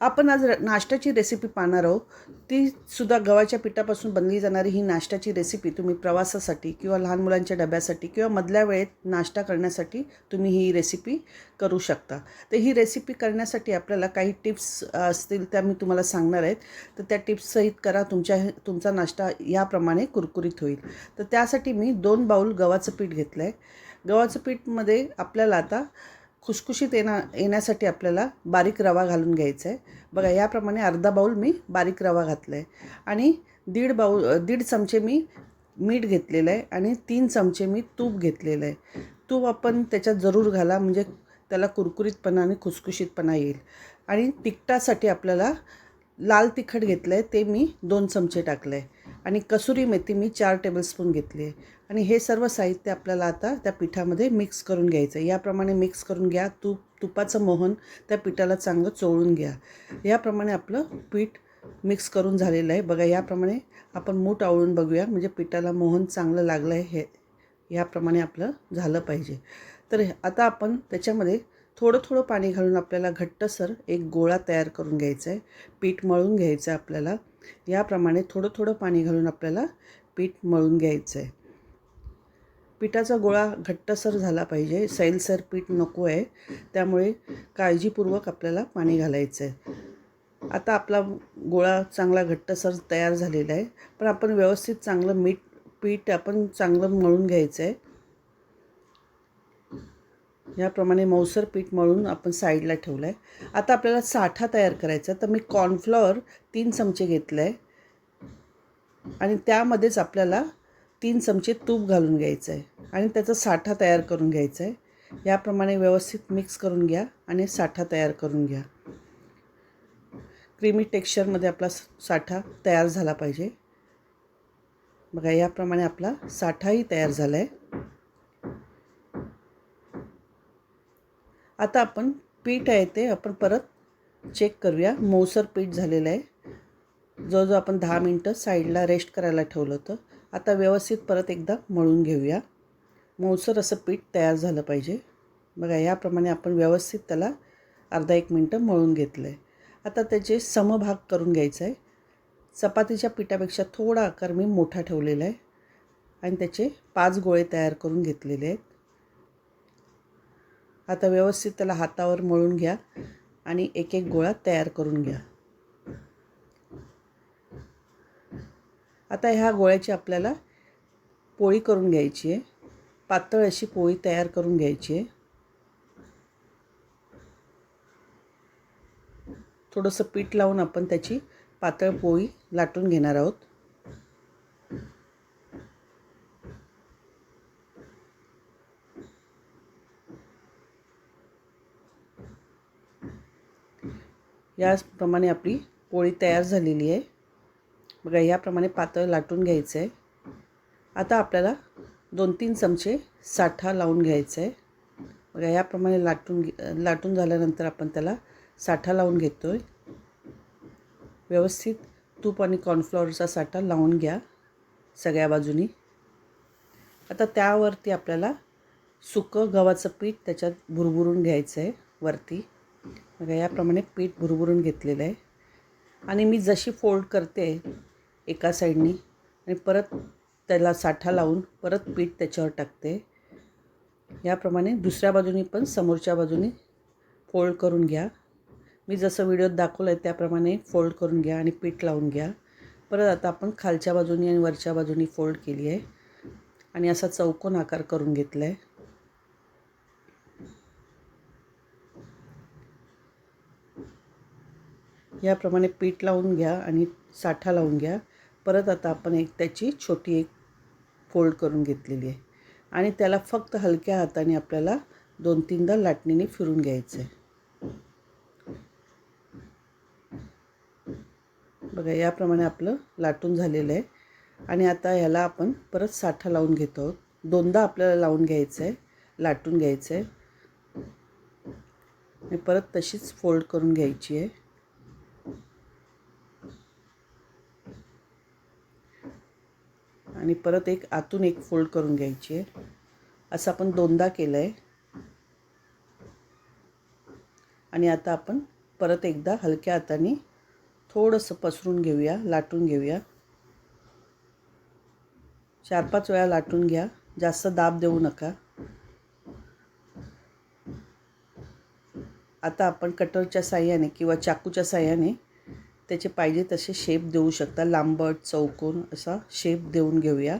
आपण आज नाश्त्याची रेसिपी पाहणार आहोत. ती सुद्धा गव्हाच्या पिठापासून बनली जाणारी ही नाश्त्याची रेसिपी तुम्ही प्रवासासाठी किंवा लहान मुलांच्या डब्यासाठी किंवा मधल्या वेळेत नाश्ता करण्यासाठी तुम्ही ही रेसिपी करू शकता. तर ही रेसिपी करण्यासाठी आपल्याला काही टिप्स असतील त्या मी तुम्हाला सांगणार आहेत. तर त्या टिप्स सहित करा. तुमच्या तुमचा नाश्ता याप्रमाणे कुरकुरीत होईल. तर त्यासाठी मी दोन बाऊल गव्हाचं पीठ घेतलं आहे गव्हाचं पीठमध्ये आपल्याला आता खुसखुशीत येणा येण्यासाठी आपल्याला बारीक रवा घालून घ्यायचा आहे बघा याप्रमाणे अर्धा बाऊल मी बारीक रवा घातला आहे आणि दीड बाऊल दीड चमचे मी मीठ घेतलेलं आहे आणि तीन चमचे मी तूप घेतलेलं आहे तूप आपण त्याच्यात जरूर घाला म्हणजे त्याला कुरकुरीतपणा आणि खुसखुशीतपणा येईल. आणि तिखटासाठी आपल्याला लाल तिखट घेतलं आहे ते मी दोन चमचे टाकलं आहे आणि कसुरी मेथी मी चार टेबलस्पून घेतली आहे. आणि हे सर्व साहित्य आपल्याला आता त्या पिठामध्ये मिक्स करून घ्यायचं आहे. याप्रमाणे मिक्स करून घ्या. तूप तुपाचं मोहन त्या पिठाला चांगलं चोळून घ्या. याप्रमाणे आपलं पीठ मिक्स करून झालेलं आहे. बघा याप्रमाणे आपण मूठ आवळून बघूया. म्हणजे पिठाला मोहन चांगलं लागलं आहे हे. याप्रमाणे आपलं झालं पाहिजे. तर आता आपण त्याच्यामध्ये थोडं थोडं पाणी घालून आपल्याला घट्टसर एक गोळा तयार करून घ्यायचा आहे पीठ मळून घ्यायचं आहे आपल्याला. याप्रमाणे थोडं थोडं पाणी घालून आपल्याला पीठ मळून घ्यायचं आहे पिठाचा गोळा घट्टसर झाला पाहिजे. सैलसर पीठ नको आहे त्यामुळे काळजीपूर्वक आपल्याला पाणी घालायचं आहे आता आपला गोळा चांगला घट्टसर तयार झालेला आहे पण आपण व्यवस्थित चांगलं मीठ पीठ आपण चांगलं मळून घ्यायचं आहे याप्रमाणे मौसर पीठ मळून आपण साईडला ठेवलं आहे आता आपल्याला साठा तयार करायचा तर मी कॉर्नफ्लॉवर तीन चमचे घेतलं आहे आणि त्यामध्येच आपल्याला तीन चमचे तूप घालून घ्यायचं आहे आणि त्याचा साठा तयार करून घ्यायचा आहे याप्रमाणे व्यवस्थित मिक्स करून घ्या आणि साठा तयार करून घ्या. क्रीमी टेक्स्चरमध्ये आपला साठा तयार झाला पाहिजे. बघा याप्रमाणे आपला साठाही तयार झाला आहे आता आपण पीठ आहे ते आपण परत चेक करूया. मऊसर पीठ झालेलं आहे. जवळजवळ आपण दहा मिनटं साईडला रेस्ट करायला ठेवलं होतं. आता व्यवस्थित परत एकदा मळून घेऊया. मऊसर असं पीठ तयार झालं पाहिजे. बघा याप्रमाणे आपण व्यवस्थित त्याला अर्धा एक मिनटं मळून घेतलं आहे आता त्याचे समभाग करून घ्यायचा आहे. चपातीच्या पिठापेक्षा थोडा आकार मी मोठा ठेवलेला आहे. आणि त्याचे पाच गोळे तयार करून घेतलेले आहेत. आता व्यवस्थित त्याला हातावर मळून घ्या आणि एक एक गोळा तयार करून घ्या. आता ह्या गोळ्याची आपल्याला पोळी करून घ्यायची आहे. पातळ अशी पोळी तयार करून घ्यायची आहे. थोडंसं पीठ लावून आपण त्याची पातळ पोळी लाटून घेणार आहोत. याचप्रमाणे आपली पोळी तयार झालेली आहे. बघा याप्रमाणे पातळ लाटून घ्यायचं आहे आता आपल्याला दोन तीन चमचे साठा लावून घ्यायचं आहे बघा याप्रमाणे लाटून घे लाटून झाल्यानंतर आपण त्याला साठा लावून घेतो आहे व्यवस्थित तूप आणि कॉर्नफ्लॉवरचा साठा लावून घ्या सगळ्या बाजूनी. आता त्यावरती आपल्याला सुकं गव्हाचं पीठ त्याच्यात भुरभुरून घ्यायचं आहे वरती. बघा याप्रमाणे पीठ भुरभुरून घेतलेलं आहे. आणि मी जशी फोल्ड करते एका साईडनी आणि परत त्याला साठा लावून परत पीठ त्याच्यावर टाकते याप्रमाणे दुसऱ्या बाजूनी पण समोरच्या बाजूनी फोल्ड करून घ्या. मी जसं व्हिडिओत दाखवलं आहे त्याप्रमाणे फोल्ड करून घ्या आणि पीठ लावून घ्या. परत आता आपण खालच्या बाजूनी आणि वरच्या बाजूनी फोल्ड केली आहे. आणि असा चौकोन आकार करून घेतला आहे याप्रमाणे पीठ लावून घ्या आणि साठा लावून घ्या. परत आता आपण एक त्याची छोटी एक फोल्ड करून घेतलेली आहे. आणि त्याला फक्त हलक्या हाताने आपल्याला दोन तीनदा लाटणीने फिरून घ्यायचं आहे बघा याप्रमाणे आपलं लाटून झालेलं आहे. आणि आता ह्याला आपण परत साठा लावून घेतो आहोत. दोनदा आपल्याला लावून घ्यायचं आहे लाटून घ्यायचं आहे परत तशीच फोल्ड करून घ्यायची आहे. आणि परत एक आतून एक फोल्ड करून घ्यायची आहे. असं आपण दोनदा केलं आहे आणि आता आपण परत एकदा हलक्या हाताने थोडंसं पसरून घेऊया लाटून घेऊया. चार पाच वेळा लाटून घ्या. जास्त दाब देऊ नका. आता आपण कटरच्या साह्याने किंवा चाकूच्या साह्याने त्याचे पाहिजे तसे शेप देऊ शकता. लांबट चौकोन असा शेप देऊन घेऊया.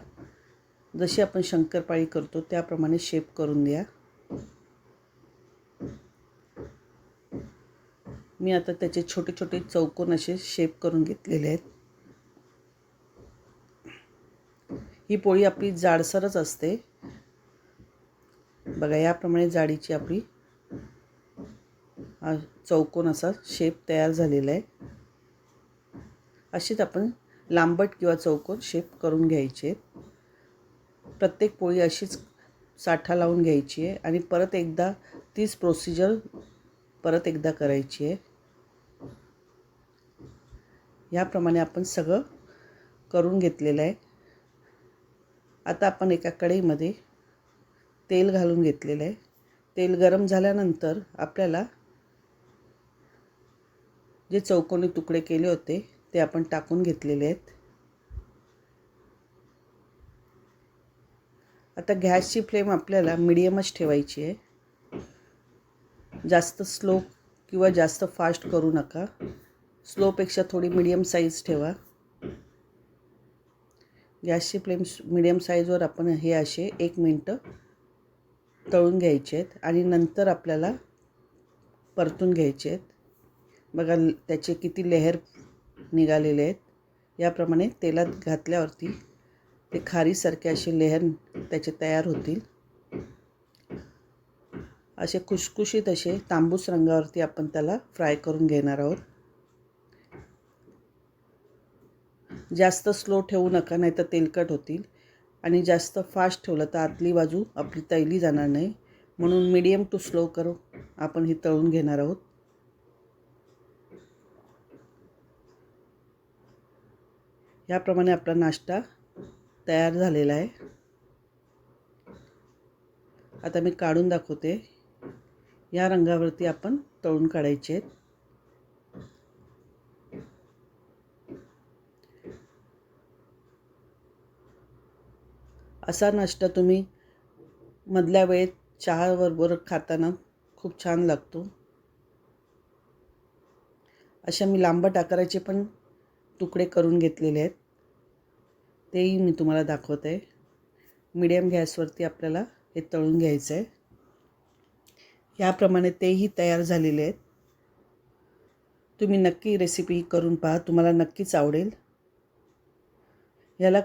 जशी आपण शंकरपाळी करतो त्याप्रमाणे शेप करून द्या. मी आता त्याचे छोटे छोटे चौकोन असे शेप करून घेतलेले आहेत. ही पोळी आपली जाडसरच असते. बघा याप्रमाणे जाडीची आपली चौकोन असा शेप तयार झालेला आहे. अशीच आपण लांबट किंवा चौकोन शेप करून घ्यायचे प्रत्येक पोळी अशीच साठा लावून घ्यायची आहे आणि परत एकदा तीच प्रोसिजर परत एकदा करायची आहे. याप्रमाणे आपण सगळं करून घेतलेलं आहे. आता आपण एका कढईमध्ये तेल घालून घेतलेलं आहे. तेल गरम झाल्यानंतर आपल्याला जे चौकोनी तुकडे केले होते ते आपण टाकून घेतलेले आहेत. आता गॅसची फ्लेम आपल्याला मिडियमच ठेवायची आहे. जास्त स्लो किंवा जास्त फास्ट करू नका. स्लोपेक्षा थोडी मिडियम साईज ठेवा. गॅसची फ्लेम मिडियम साईजवर आपण हे असे एक मिनटं तळून घ्यायचे आहेत आणि नंतर आपल्याला परतून घ्यायचे आहेत. बघा त्याचे किती लेहर निघालेले आहेत. याप्रमाणे तेलात घातल्यावरती ते खारीसारखे असे लेहर त्याचे तयार होतील. असे खुशखुशीत असे तांबूस रंगावरती आपण त्याला फ्राय करून घेणार आहोत. जास्त स्लो ठेवू नका नाही तर तेलकट होतील. आणि जास्त फास्ट ठेवलं तर आतली बाजू आपली तैली जाणार नाही. म्हणून मीडियम टू स्लो करू. आपण ही तळून घेणार आहोत. याप्रमाणे आपला नाश्ता तयार झालेला आहे. आता मी काढून दाखवते. या रंगावरती आपण तळून काढायचे आहेत. असा नाश्ता तुम्ही मधल्या वेळेत चहाबरोबर खाताना खूप छान लागतो. अशा मी लांबट आकाराचे पण तुकडे करून घेतलेले आहेत. तेही मी तुम्हाला दाखवत. आहे मीडियम गॅसवरती आपल्याला हे तळून घ्यायचं आहे याप्रमाणे तेही तयार झालेले आहेत. तुम्ही नक्की रेसिपी करून पहा. तुम्हाला नक्कीच आवडेल. याला